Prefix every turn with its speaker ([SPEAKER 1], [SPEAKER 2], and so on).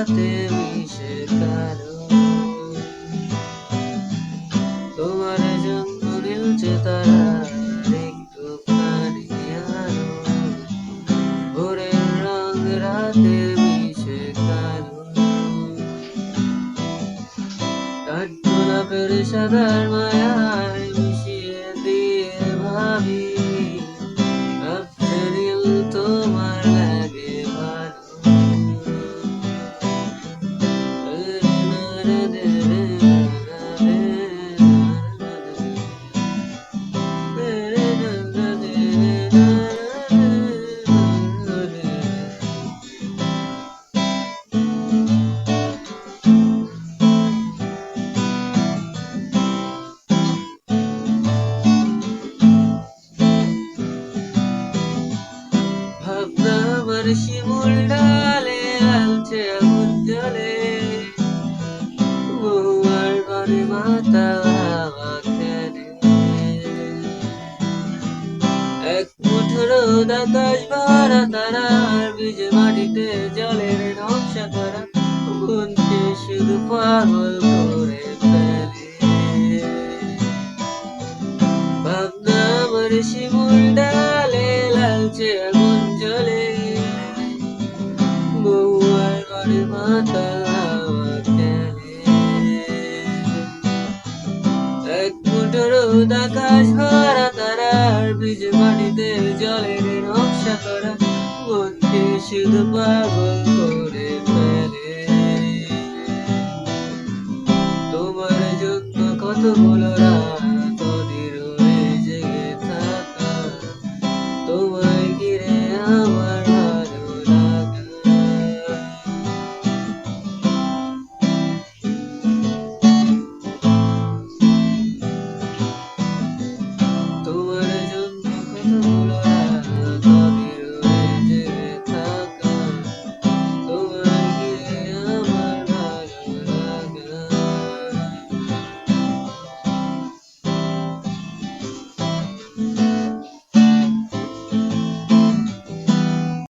[SPEAKER 1] সাথে মিশে কালো। তোমার জন্য নীলছে তারা একটুখানি আলো ভোরের রং রাতে মিশে কালো। কাঠগোলাপের সাদার মায়ায় আমার শিমুল ডালে আলছে আগুন জলে বউয়ার ঘরে খেলে এক আকাশ ভরা তারার বীজ মাটিতে জলের নকশা করা। মনকে শুধু পাগল করে ফেলে। ভাবনা আমার শিমুল ডালে লালচে মাথা এক মুঠো আকাশ ভরা তারার বীজ মাটিতে জলের নকশা করা মনকে শুধু করে ফেলে। তোমার জন্য কতগুলো রাত